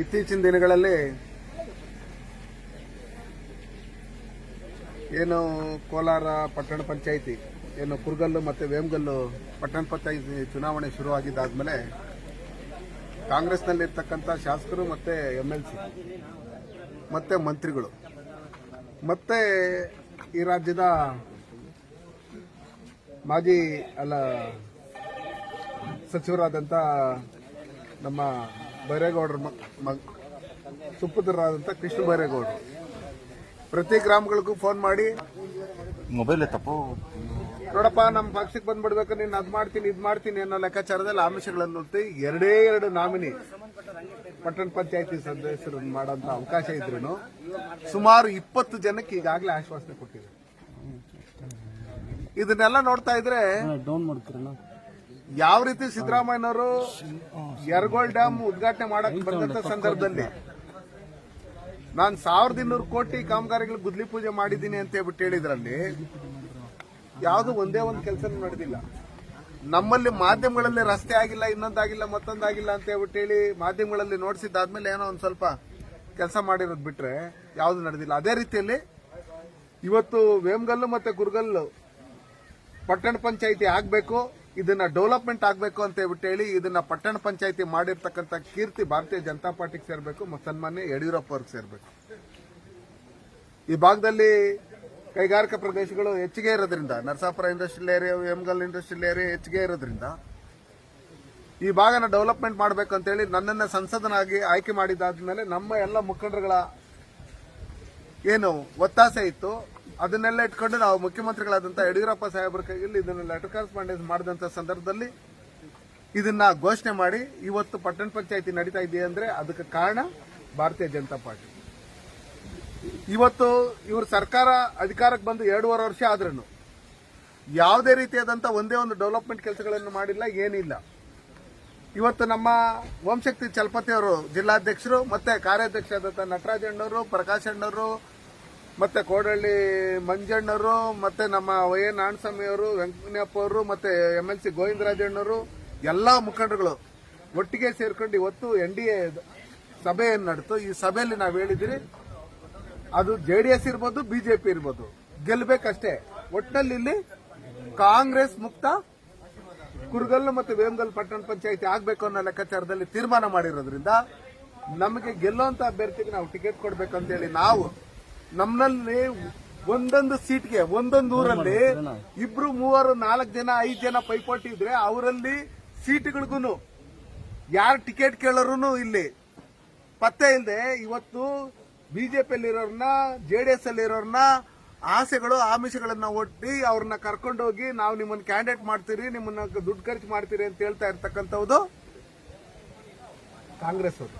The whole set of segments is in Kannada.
ಇತ್ತೀಚಿನ ದಿನಗಳಲ್ಲಿ ಏನು ಕೋಲಾರ ಪಟ್ಟಣ ಪಂಚಾಯಿತಿ, ಏನು ಕುರ್ಗಲ್ಲು ಮತ್ತು ವೇಮಗಲ್ಲು ಪಟ್ಟಣ ಪಂಚಾಯಿತಿ ಚುನಾವಣೆ ಶುರುವಾಗಿದ್ದಾದ್ಮೇಲೆ ಕಾಂಗ್ರೆಸ್ನಲ್ಲಿರ್ತಕ್ಕಂಥ ಶಾಸಕರು ಮತ್ತು ಎಂ ಎಲ್ ಸಿ ಮತ್ತು ಮಂತ್ರಿಗಳು, ಮತ್ತು ಈ ರಾಜ್ಯದ ಮಾಜಿ ಅಲ್ಲ ಸಚಿವರಾದಂಥ ನಮ್ಮ ಬೈರೇಗೌಡರ ಮಗ ಮ- ಸುಪುತ್ರರಾದಂಥ ಕೃಷ್ಣ ಬೈರೇಗೌಡರು. ಪ್ರತಿ ಗ್ರಾಮಗಳಿಗೂ ಫೋನ್ ಮಾಡಿ. ಮೊಬೈಲ್ ತಪ್ಪು ನೋಡಪ್ಪ ನಮ್ಮ ಪಕ್ಷಕ್ಕೆ ಬಂದ್ಬಿಡ್ಬೇಕು ನೀನು ಅದು ಮಾಡ್ತೀನಿ ಇದು ಮಾಡ್ತೀನಿ ಅನ್ನೋ ಲೆಕ್ಕಾಚಾರದಲ್ಲಿ ಆಮಿಷಗಳನ್ನು ನೋಡ್ತೀವಿ. ಎರಡೇ ಎರಡು ನಾಮಿನಿ ಪಟ್ಟಣ ಪಂಚಾಯತಿ ಸದಸ್ಯರು ಮಾಡೋಂಥ ಅವಕಾಶ ಇದ್ರೂ ಸುಮಾರು ಇಪ್ಪತ್ತು ಜನಕ್ಕೆ ಈಗಾಗಲೇ ಆಶ್ವಾಸನೆ ಕೊಟ್ಟಿದೆ. ಇದನ್ನೆಲ್ಲ ನೋಡ್ತಾ ಇದ್ರೆ ಡೌನ್ ಮಾಡ್ತೀರಣ್ಣ? ಯಾವ ರೀತಿ ಸಿದ್ದರಾಮಯ್ಯನವರು ಯರಗೋಳ್ ಡ್ಯಾಮ್ ಉದ್ಘಾಟನೆ ಮಾಡಕ್ ಬಂದಂತ ಸಂದರ್ಭದಲ್ಲಿ ನಾನು ಸಾವಿರದ ಇನ್ನೂರು ಕೋಟಿ ಕಾಮಗಾರಿಗಳು ಗುದ್ಲಿ ಪೂಜೆ ಮಾಡಿದ್ದೀನಿ ಅಂತ ಹೇಳ್ಬಿಟ್ಟು ಹೇಳಿದ್ರಲ್ಲಿ ಯಾವುದು ಒಂದೇ ಒಂದು ಕೆಲಸ ನಡೆದಿಲ್ಲ. ನಮ್ಮಲ್ಲಿ ಮಾಧ್ಯಮಗಳಲ್ಲಿ ರಸ್ತೆ ಆಗಿಲ್ಲ ಇನ್ನೊಂದಾಗಿಲ್ಲ ಮತ್ತೊಂದಾಗಿಲ್ಲ ಅಂತ ಹೇಳ್ಬಿಟ್ಟು ಹೇಳಿ ಮಾಧ್ಯಮಗಳಲ್ಲಿ ನೋಡಿಸಿದ್ದಾದ್ಮೇಲೆ ಏನೋ ಒಂದು ಸ್ವಲ್ಪ ಕೆಲಸ ಮಾಡಿರೋದು ಬಿಟ್ರೆ ಯಾವುದು ನಡೆದಿಲ್ಲ. ಅದೇ ರೀತಿಯಲ್ಲಿ ಇವತ್ತು ವೇಮಗಲ್ಲು ಮತ್ತೆ ಗುರ್ಗಲ್ಲು ಪಟ್ಟಣ ಪಂಚಾಯಿತಿ ಆಗಬೇಕು. ಇದನ್ನ ಡೆವಲಪ್ಮೆಂಟ್ ಆಗಬೇಕು ಅಂತ ಹೇಳ್ಬಿಟ್ಟು ಹೇಳಿ ಇದನ್ನ ಪಟ್ಟಣ ಪಂಚಾಯಿತಿ ಮಾಡಿರ್ತಕ್ಕಂಥ ಕೀರ್ತಿ ಭಾರತೀಯ ಜನತಾ ಪಾರ್ಟಿಗೆ ಸೇರಬೇಕು ಸನ್ಮಾನ್ಯ ಯಡಿಯೂರಪ್ಪ ಅವ್ರಿಗೆ ಸೇರಬೇಕು. ಈ ಭಾಗದಲ್ಲಿ ಕೈಗಾರಿಕಾ ಪ್ರದೇಶಗಳು ಹೆಚ್ಚಿಗೆ ಇರೋದ್ರಿಂದ, ನರಸಾಪುರ ಇಂಡಸ್ಟ್ರಿಯಲ್ ಏರಿಯಾ ಎಮ್ಗಲ್ ಇಂಡಸ್ಟ್ರಿಯಲ್ ಏರಿಯಾ ಹೆಚ್ಚಿಗೆ ಇರೋದ್ರಿಂದ, ಈ ಭಾಗನ ಡೆವಲಪ್ಮೆಂಟ್ ಮಾಡಬೇಕು ಅಂತೇಳಿ ನನ್ನನ್ನು ಸಂಸದನಾಗಿ ಆಯ್ಕೆ ಮಾಡಿದಾದ್ಮೇಲೆ ನಮ್ಮ ಎಲ್ಲ ಮುಖಂಡರುಗಳ ಏನು ಒತ್ತಾಸೆ ಇತ್ತು ಅದನ್ನೆಲ್ಲ ಇಟ್ಕೊಂಡು ನಾವು ಮುಖ್ಯಮಂತ್ರಿಗಳಾದಂಥ ಯಡಿಯೂರಪ್ಪ ಸಾಹೇಬರ ಕೈಯಲ್ಲಿ ಇದನ್ನ ಲೆಟರ್ ಕರೆಸ್ಪಾಂಡೆನ್ಸ್ ಮಾಡಿದಂಥ ಸಂದರ್ಭದಲ್ಲಿ ಇದನ್ನ ಘೋಷಣೆ ಮಾಡಿ ಇವತ್ತು ಪಟ್ಟಣ ಪಂಚಾಯಿತಿ ನಡೀತಾ ಇದೆ ಅಂದ್ರೆ ಅದಕ್ಕೆ ಕಾರಣ ಭಾರತೀಯ ಜನತಾ ಪಾರ್ಟಿ. ಇವತ್ತು ಇವರು ಸರ್ಕಾರ ಅಧಿಕಾರಕ್ಕೆ ಬಂದು ಎರಡೂವರೆ ವರ್ಷ ಆದ್ರೂ ಯಾವುದೇ ರೀತಿಯಾದಂಥ ಒಂದೇ ಒಂದು ಡೆವಲಪ್ಮೆಂಟ್ ಕೆಲಸಗಳನ್ನು ಮಾಡಿಲ್ಲ, ಏನಿಲ್ಲ. ಇವತ್ತು ನಮ್ಮ ಓಂಶಕ್ತಿ ಚಲಪತಿ ಅವರು ಜಿಲ್ಲಾಧ್ಯಕ್ಷರು ಮತ್ತೆ ಕಾರ್ಯಾಧ್ಯಕ್ಷರಾದಂಥ ನಟರಾಜ್ ಅಣ್ಣವರು, ಪ್ರಕಾಶ್ ಅಣ್ಣವರು ಮತ್ತೆ ಕೋಡಳ್ಳಿ ಮಂಜಣ್ಣರು, ಮತ್ತೆ ನಮ್ಮ ವೈ ಎನ್ ನಾಣಸ್ವಾಮಿ ಅವರು ವೆಂಕಟಪ್ಪ ಅವರು ಮತ್ತೆ ಎಂ ಎಲ್ ಸಿ ಗೋವಿಂದರಾಜಣ್ಣವರು ಎಲ್ಲಾ ಮುಖಂಡರುಗಳು ಒಟ್ಟಿಗೆ ಸೇರ್ಕೊಂಡು ಇವತ್ತು ಎನ್ ಡಿ ಎ ಸಭೆಯನ್ನು ನಡೆತು ಈ ಸಭೆಯಲ್ಲಿ ನಾವು ಹೇಳಿದಿರಿ, ಅದು ಜೆ ಡಿ ಎಸ್ ಇರ್ಬೋದು ಬಿಜೆಪಿ ಇರ್ಬೋದು ಗೆಲ್ಲಬೇಕಷ್ಟೇ ಒಟ್ಟಲ್ಲಿ ಇಲ್ಲಿ ಕಾಂಗ್ರೆಸ್ ಮುಕ್ತ, ಕುರುಗಲ್ಲು ಮತ್ತು ವೇಮಗಲ್ ಪಟ್ಟಣ ಪಂಚಾಯತಿ ಆಗಬೇಕು ಅನ್ನೋ ಲೆಕ್ಕಾಚಾರದಲ್ಲಿ ತೀರ್ಮಾನ ಮಾಡಿರೋದ್ರಿಂದ ನಮಗೆ ಗೆಲ್ಲುವಂತ ಅಭ್ಯರ್ಥಿಗೆ ನಾವು ಟಿಕೆಟ್ ಕೊಡ್ಬೇಕಂತೇಳಿ ನಾವು ನಮ್ಮಲ್ಲಿ ಒಂದೊಂದು ಸೀಟ್ಗೆ ಒಂದೊಂದು ಊರಲ್ಲಿ ಇಬ್ರು ಮೂವರು ನಾಲ್ಕು ಜನ ಐದು ಜನ ಪೈಪೋಟಿ ಇದ್ರೆ ಅವರಲ್ಲಿ ಸೀಟ್ಗಳಿಗೂ ಯಾರು ಟಿಕೆಟ್ ಕೇಳೋರು ಇಲ್ಲಿ. ಪತ್ತೆ ಇಲ್ಲದೆ ಇವತ್ತು ಬಿಜೆಪಿಯಲ್ಲಿರೋರ್ನ ಜೆ ಡಿ ಎಸ್ ಅಲ್ಲಿರೋರ್ನ ಆಸೆಗಳು ಆಮಿಷಗಳನ್ನ ಒಟ್ಟಿ ಅವ್ರನ್ನ ಕರ್ಕೊಂಡೋಗಿ ನಾವು ನಿಮ್ಮನ್ನ ಕ್ಯಾಂಡಿಡೇಟ್ ಮಾಡ್ತೀರಿ ನಿಮ್ಮನ್ನ ದುಡ್ಡು ಖರ್ಚು ಮಾಡ್ತೀರಿ ಅಂತ ಹೇಳ್ತಾ ಇರ್ತಕ್ಕಂಥದ್ದು ಕಾಂಗ್ರೆಸ್ ಅವರು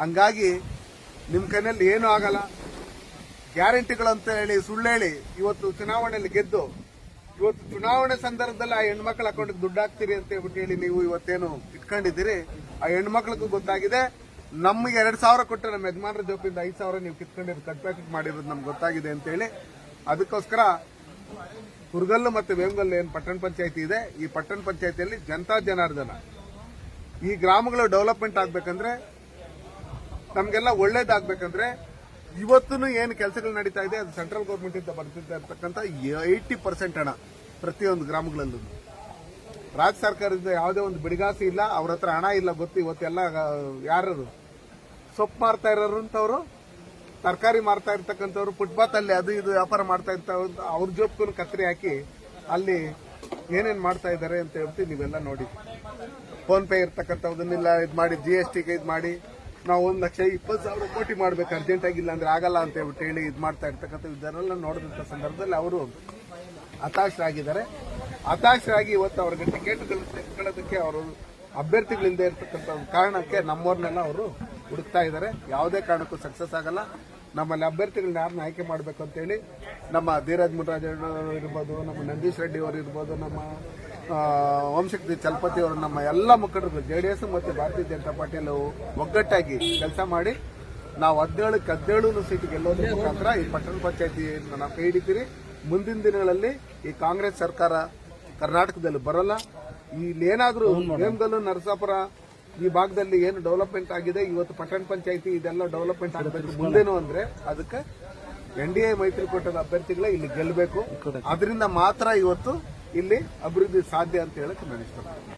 ಹಂಗಾಗಿ ನಿಮ್ಮ ಕೈನಲ್ಲಿ ಏನೂ ಆಗಲ್ಲ. ಗ್ಯಾರಂಟಿಗಳು ಅಂತ ಹೇಳಿ ಸುಳ್ಳು ಹೇಳಿ ಇವತ್ತು ಚುನಾವಣೆಯಲ್ಲಿ ಗೆದ್ದು, ಇವತ್ತು ಚುನಾವಣೆ ಸಂದರ್ಭದಲ್ಲಿ ಆ ಹೆಣ್ಮಕ್ಳ ಅಕೌಂಟ್ಗೆ ದುಡ್ಡು ಹಾಕ್ತೀರಿ ಅಂತ ಹೇಳ್ಬಿಟ್ಟು ಹೇಳಿ ನೀವು ಇವತ್ತೇನು ಇಟ್ಕೊಂಡಿದ್ದೀರಿ? ಆ ಹೆಣ್ಮಕ್ಳಿಗೂ ಗೊತ್ತಾಗಿದೆ. ನಮಗೆ ಎರಡ್ ಸಾವಿರ ಕೊಟ್ಟರೆ ನಮ್ಮ ಯಜಮಾನರ ಜೋಪಿಂದ ಐದು ಸಾವಿರ ನೀವು ಕಿತ್ಕೊಂಡಿರೋದು, ಕಟ್ ಪ್ಯಾಕೆಟ್ ಮಾಡಿರೋದು ನಮ್ಗೆ ಗೊತ್ತಾಗಿದೆ ಅಂತ ಹೇಳಿ ಅದಕ್ಕೋಸ್ಕರ ಕುರ್ಗಲ್ಲು ಮತ್ತು ವೇಮಗಲ್ಲು ಏನು ಪಟ್ಟಣ ಪಂಚಾಯತಿ ಇದೆ. ಈ ಪಟ್ಟಣ ಪಂಚಾಯತಿಯಲ್ಲಿ ಜನತಾ ಜನಾರ್ದನ. ಈ ಗ್ರಾಮಗಳು ಡೆವಲಪ್ಮೆಂಟ್ ಆಗ್ಬೇಕಂದ್ರೆ, ನಮಗೆಲ್ಲ ಒಳ್ಳೇದಾಗ್ಬೇಕಂದ್ರೆ ಇವತ್ತು ಏನು ಕೆಲಸಗಳು ನಡೀತಾ ಇದೆ, ಅದು ಸೆಂಟ್ರಲ್ ಗೌರ್ಮೆಂಟ್ ಇಂದ ಬರ್ತಿದ್ದ ಏಯ್ಟಿ ಪರ್ಸೆಂಟ್ ಹಣ ಪ್ರತಿಯೊಂದು ಗ್ರಾಮಗಳಲ್ಲೂ. ರಾಜ್ಯ ಸರ್ಕಾರದಿಂದ ಯಾವುದೇ ಒಂದು ಬಿಡಿಗಾಸಿ ಇಲ್ಲ, ಅವ್ರ ಹತ್ರ ಹಣ ಇಲ್ಲ ಗೊತ್ತು ಇವತ್ತೆಲ್ಲ ಯಾರು ಸೊಪ್ಪು ಮಾರ್ತಾ ಇರೋರು ತರಕಾರಿ ಮಾರ್ತಾ ಇರ್ತಕ್ಕಂಥವ್ರು ಫುಟ್ಪಾತ್ ಅಲ್ಲಿ ಅದು ಇದು ವ್ಯಾಪಾರ ಮಾಡ್ತಾ ಇರ್ತಾವ ಅವ್ರ ಜೋಬ್ಗೂ ಕತ್ತರಿ ಹಾಕಿ ಅಲ್ಲಿ ಏನೇನು ಮಾಡ್ತಾ ಇದ್ದಾರೆ ಅಂತ ಹೇಳ್ಬಿಟ್ಟು ನೀವೆಲ್ಲ ನೋಡಿ. ಫೋನ್ ಪೇ ಇರ್ತಕ್ಕಂಥದ್ದನ್ನೆಲ್ಲ ಇದು ಮಾಡಿ ಜಿ ಎಸ್ ಟಿಗೆ ಇದು ಮಾಡಿ. ನಾವು ಒಂದು ಲಕ್ಷ ಇಪ್ಪತ್ತು ಸಾವಿರ ಕೋಟಿ ಮಾಡ್ಬೇಕು ಅರ್ಜೆಂಟ್ ಆಗಿಲ್ಲ ಅಂದ್ರೆ ಆಗಲ್ಲ ಅಂತ ಹೇಳ್ಬಿಟ್ಟು ಹೇಳಿ ಇದು ಮಾಡ್ತಾ ಇರ್ತಕ್ಕಂಥ ಇದನ್ನೆಲ್ಲ ನೋಡಿದಂಥ ಸಂದರ್ಭದಲ್ಲಿ ಅವರು ಹತಾಶರಾಗಿದ್ದಾರೆ. ಹತಾಶರಾಗಿ ಇವತ್ತು ಅವ್ರಿಗೆ ಟಿಕೆಟ್ಗಳು ತೆಗೆದುಕೊಳ್ಳೋದಕ್ಕೆ ಅವರು ಅಭ್ಯರ್ಥಿಗಳಿಂದ ಇರ್ತಕ್ಕಂಥ ಕಾರಣಕ್ಕೆ ನಮ್ಮವ್ರನ್ನೆಲ್ಲ ಅವರು ಹುಡುಕ್ತಾ ಇದ್ದಾರೆ. ಯಾವುದೇ ಕಾರಣಕ್ಕೂ ಸಕ್ಸಸ್ ಆಗಲ್ಲ. ನಮ್ಮಲ್ಲಿ ಅಭ್ಯರ್ಥಿಗಳನ್ನ ಯಾರನ್ನ ಆಯ್ಕೆ ಮಾಡಬೇಕು ಅಂತೇಳಿ ನಮ್ಮ ಧೀರಜ್ ಮುನರಾಜ್ ಇರ್ಬೋದು, ನಮ್ಮ ನಂದೀಶ್ ರೆಡ್ಡಿ ಅವರು ಇರ್ಬೋದು, ನಮ್ಮ ಆ, ಓಂಶಕ್ತಿ ಚಲಪತಿ ಅವರು ನಮ್ಮ ಎಲ್ಲ ಮುಖಂಡರು ಜೆ ಡಿ ಎಸ್ ಮತ್ತು ಭಾರತೀಯ ಜನತಾ ಪಾರ್ಟಿಯಲ್ಲಿ ಒಗ್ಗಟ್ಟಾಗಿ ಕೆಲಸ ಮಾಡಿ ನಾವು ಹದಿನೇಳಕ್ಕೆ ಹದಿನೇಳು ಸೀಟ್ ಗೆಲ್ಲೋದ್ರ ಮುಖಾಂತರ ಈ ಪಟ್ಟಣ ಪಂಚಾಯತಿ ನಾವು ಕೈ ಹಿಡಿತೀರಿ. ಮುಂದಿನ ದಿನಗಳಲ್ಲಿ ಈ ಕಾಂಗ್ರೆಸ್ ಸರ್ಕಾರ ಕರ್ನಾಟಕದಲ್ಲಿ ಬರಲ್ಲ. ಇಲ್ಲೇನಾದರೂ ಏನಾದರೂ ವೇಮಗಲ್ಲು ನರಸಾಪುರ ಈ ಭಾಗದಲ್ಲಿ ಏನು ಡೆವಲಪ್ಮೆಂಟ್ ಆಗಿದೆ ಇವತ್ತು ಪಟ್ಟಣ ಪಂಚಾಯತಿ ಇದೆಲ್ಲ ಡೆವಲಪ್ಮೆಂಟ್ ಆಗಬೇಕು ಮುಂದೇನು ಅಂದ್ರೆ ಅದಕ್ಕೆ ಎನ್ ಡಿ ಎ ಮೈತ್ರಿಕೂಟದ ಅಭ್ಯರ್ಥಿಗಳೇ ಇಲ್ಲಿ ಗೆಲ್ಲಬೇಕು ಅದರಿಂದ ಮಾತ್ರ ಇವತ್ತು ಇಲ್ಲಿ ಅಭಿವೃದ್ಧಿ ಸಾಧ್ಯ ಅಂತ ಹೇಳಕ್ ನಾನು ಇಷ್ಟಪಡ್ತೀನಿ.